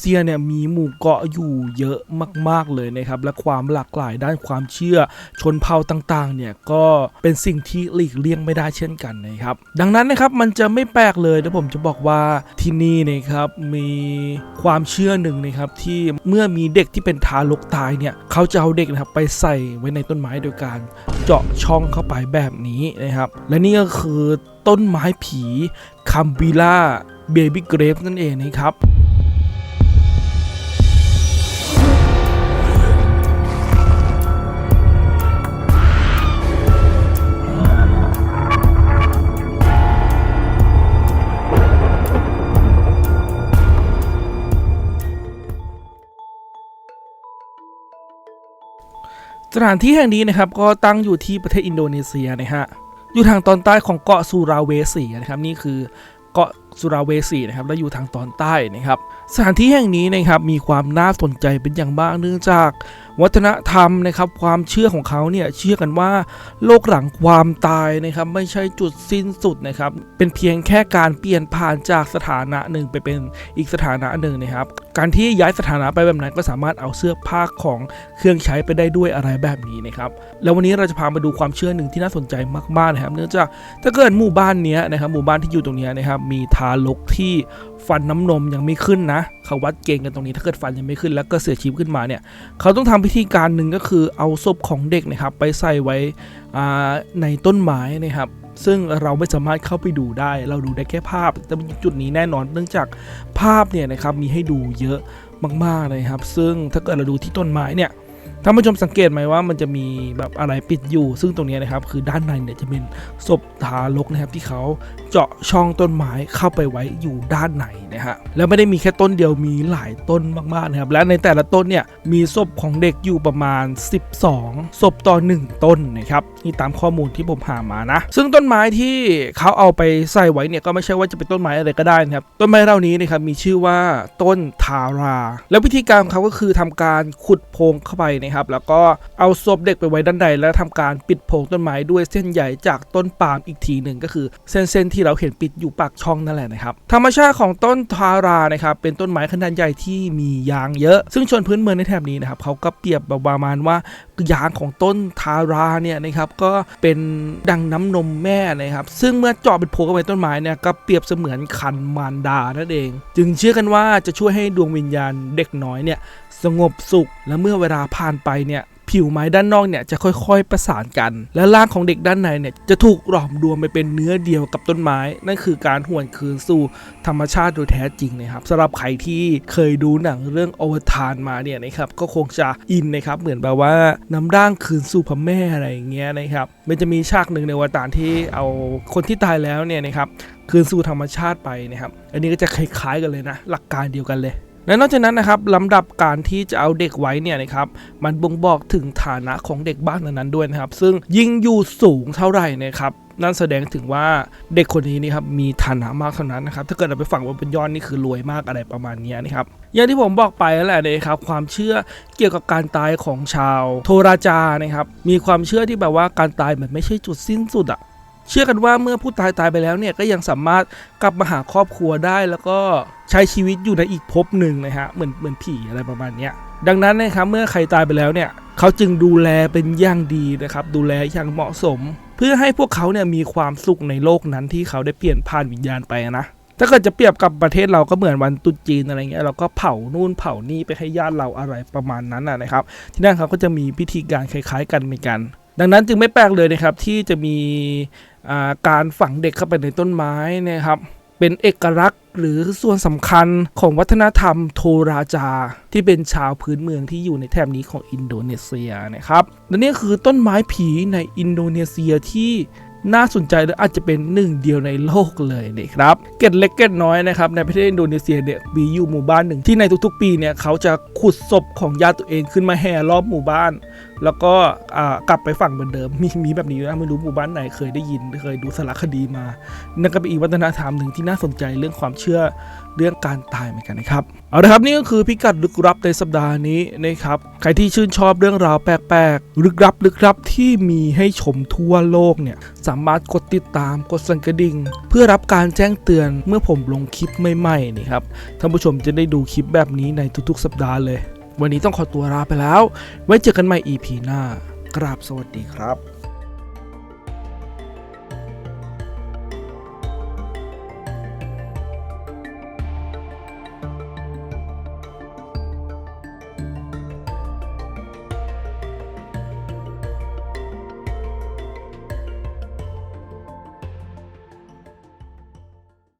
เซียเนี่ยมีหมู่เกาะอยู่เยอะมาก ๆเลยนะครับและความหลากหลายด้านความเชื่อชนเผ่าต่างๆเนี่ยก็เป็นสิ่งที่หลีกเลี่ยงไม่ได้เช่นกันนะครับดังนั้นนะครับมันจะไม่แปลกเลยที่ผมจะบอกว่าที่นี่นะครับมีความเชื่อหนึ่งนะครับที่เมื่อมีเด็กที่เป็นทารกตายเนี่ยเขาจะเอาเด็กนะครับไปใส่ไว้ในต้นไม้โดยการเจาะช่องเข้าไปแบบนี้นะครับและนี่ก็คือต้นไม้ผีคัมบิล่าเบบี้เกรฟนั่นเองนะครับ สถานที่แห่งนี้นะครับก็ตั้งอยู่ที่ประเทศอินโดนีเซียนะฮะอยู่ทางตอนใต้ของเกาะซูราเวสีนะครับนี่คือเกาะ สุราเวสีนะครับและอยู่ทางตอนใต้นะครับ สถานที่แห่งนี้นะครับมีความน่าสนใจเป็นอย่างมากเนื่องจาก วัฒนธรรมนะครับความเชื่อของเขาเนี่ยเชื่อกันว่า โลกหลังความตายนะครับไม่ใช่จุดสิ้นสุดนะครับเป็นเพียงแค่การเปลี่ยนผ่านจากสถานะหนึ่งไปเป็นอีกสถานะหนึ่งนะครับ การที่ย้ายสถานะไปแบบนั้นก็สามารถเอาเสื้อผ้าของเครื่องใช้ไปได้ด้วยอะไรแบบนี้นะครับแล้ววันนี้เราจะพามาดูความเชื่อหนึ่งที่น่าสนใจมากๆนะครับ เนื่องจากถ้าเกิดหมู่บ้านเนี้ยนะครับหมู่บ้านที่อยู่ตรงนี้นะครับมีทารกที่ฟันน้ำนมยังไม่ขึ้นนะเขาวัดเกณฑ์กันตรงนี้ถ้าเกิดฟันยังไม่ขึ้น แล้วก็เสียชีวิตขึ้นมาเนี่ยเขาต้องทำพิธีการหนึ่งก็คือเอาศพของเด็กนะครับไปใส่ไว้ในต้นไม้นะครับซึ่งเราไม่สามารถเข้าไปดูได้ เราดูได้แค่ภาพ แต่จุดนี้แน่นอนเนื่องจากภาพเนี่ยนะครับมีให้ดูเยอะมากๆเลยครับ ซึ่งถ้าเกิดเราดูที่ต้นไม้เนี่ย ท่านผู้ชมสังเกตไหมว่ามันจะมีแบบอะไรปิดอยู่ ซึ่งตรงนี้นะครับคือด้านในเนี่ยจะเป็นศพทารกนะครับที่เขาเจาะช่องต้นไม้เข้าไปไว้อยู่ด้านในนะฮะแล้วไม่ได้มีแค่ต้นเดียวมีหลายต้นมากๆนะครับและในแต่ละต้นเนี่ยมีศพของเด็กอยู่ประมาณ 12ศพต่อ 1 ต้นนะครับนี่ตามข้อมูลที่ผมหามานะ ซึ่งต้นไม้ที่เขาเอาไปใส่ไว้เนี่ยก็ไม่ใช่ว่าจะเป็นต้นไม้อะไรก็ได้นะครับต้นไม้เหล่านี้นะครับมีชื่อว่าต้นทารา แล้ววิธีการของเขาก็คือทำการขุดโพรงเข้าไปนะครับแล้วก็เอาศพเด็กไปไว้ด้านในแล้วทำการปิดโพรงต้นไม้ด้วยเส้นใหญ่จากต้นปาล์มอีกทีหนึ่งก็คือเส้นๆที่เราเห็นปิดอยู่ปากช่องนั่นแหละนะครับธรรมชาติของต้นทารานะครับเป็นต้นไม้ขนาดใหญ่ที่มียางเยอะ ซึ่งชนพื้นเมืองในแถบนี้นะครับเขาก็เปรียบประมาณว่ายางของต้นทาราเนี่ยนะครับก็เป็นดังน้ำนมแม่นะครับ ซึ่งเมื่อเจาะเป็นโพรงเข้าไปต้นไม้เนี่ยก็เปรียบเสมือนขันมารดานั่นเอง จึงเชื่อกันว่าจะช่วยให้ดวงวิญญาณเด็กน้อยเนี่ยสงบสุขและเมื่อเวลาผ่านไปเนี่ย ผิวไม้ด้านนอกเนี่ยจะค่อยๆประสานกัน และร่างของเด็กด้านในเนี่ยจะถูกหลอมรวมไปเป็นเนื้อเดียวกับต้นไม้ นั่นคือการหวนคืนสู่ธรรมชาติโดยแท้จริงนะครับสำหรับใครที่เคยดูหนังเรื่องอวตารมาเนี่ยนะครับก็คงจะอินนะครับเหมือนแบบว่าน้ำร่างคืนสู่พระแม่อะไรอย่างเงี้ยนะครับมันจะมีฉากหนึ่งในอวตารที่เอาคนที่ตายแล้วเนี่ยนะครับคืนสู่ธรรมชาติไปนะครับ อันนี้ก็จะคล้ายๆกันเลยนะ หลักการเดียวกันเลย และนอกจากนั้นนะครับลำดับการที่จะเอาเด็กไว้เนี่ยนะครับมันบ่งบอกถึงฐานะของเด็กบ้านนั้นๆด้วยนะครับ ซึ่งยิ่งอยู่สูงเท่าไหร่นะครับนั่นแสดงถึงว่าเด็กคนนี้นี่ครับมีฐานะมากเท่านั้นนะครับถ้าเกิดเราไปฝังบนเป็นยอดนี่คือรวยมากอะไรประมาณนี้นะครับอย่างที่ผมบอกไปแล้วแหละนะครับความเชื่อเกี่ยวกับการตายของชาว โทราจานะครับมีความเชื่อที่แบบว่าการตายมันไม่ใช่จุดสิ้นสุดอะ เชื่อกันว่าเมื่อผู้ตายตายไปแล้วเนี่ยก็ยังสามารถกลับมาหาครอบครัวได้แล้วก็ใช้ชีวิตอยู่ในอีกภพหนึ่งนะฮะเหมือนเหมือนผีอะไรประมาณเนี้ยดังนั้นนะครับเมื่อใครตายไปแล้วเนี่ยเขาจึงดูแลเป็นอย่างดีนะครับดูแลอย่างเหมาะสม เพื่อให้พวกเขาเนี่ยมีความสุขในโลกนั้นที่เขาได้เปลี่ยนผ่านวิญญาณไปนะถ้าเกิดจะเปรียบกับประเทศเราก็เหมือนวันตุจีนอะไรเงี้ยเราก็เผานู่นเผานี่ไปให้ญาติเราอะไรประมาณนั้นนะนะครับ ที่นั่นเขาก็จะมีพิธีการคล้าย ๆ กันเหมือนกัน ดังนั้นจึงไม่แปลกเลยนะครับที่จะมีการฝังเด็กเข้าไปในต้นไม้นะครับ เป็นเอกลักษณ์หรือส่วนสำคัญของวัฒนธรรมโทราจา ที่เป็นชาวพื้นเมืองที่อยู่ในแถบนี้ของอินโดนีเซียนะครับและนี่คือต้นไม้ผีในอินโดนีเซียที่น่าสนใจและอาจจะเป็นหนึ่งเดียวในโลกเลยนะครับเกร็ดเล็กเกร็ดน้อยนะครับในประเทศอินโดนีเซียเนี่ยมีอยู่หมู่บ้านหนึ่งที่ในทุกๆ ปีเนี่ยเขาจะขุดศพของญาติตัวเองขึ้นมาแห่รอบหมู่บ้าน แล้วก็กลับไปฝั่งเหมือนเดิม มีมีแบบนี้นะไม่รู้หมู่บ้านไหนเคยได้ยินเคยดูสารคดีมานั่นก็เป็นอีกวัฒนธรรมหนึ่งที่น่าสนใจเรื่องความเชื่อเรื่องการตายเหมือนกันนะครับเอาละครับนี่ก็คือพิกัดลึกลับในสัปดาห์นี้นะครับใครที่ชื่นชอบเรื่องราวแปลกๆลึกลับลึกลับที่มีให้ชมทั่วโลกเนี่ยสามารถกดติดตามกดสั่นกระดิ่ง เพื่อรับการแจ้งเตือนเมื่อผมลงคลิปใหม่ๆนี่ครับท่านผู้ชมจะได้ดูคลิปแบบนี้ในทุกๆ สัปดาห์เลย วันนี้ต้องขอตัวลาไปแล้ว ไว้เจอกันใหม่ EP หน้ากราบสวัสดีครับ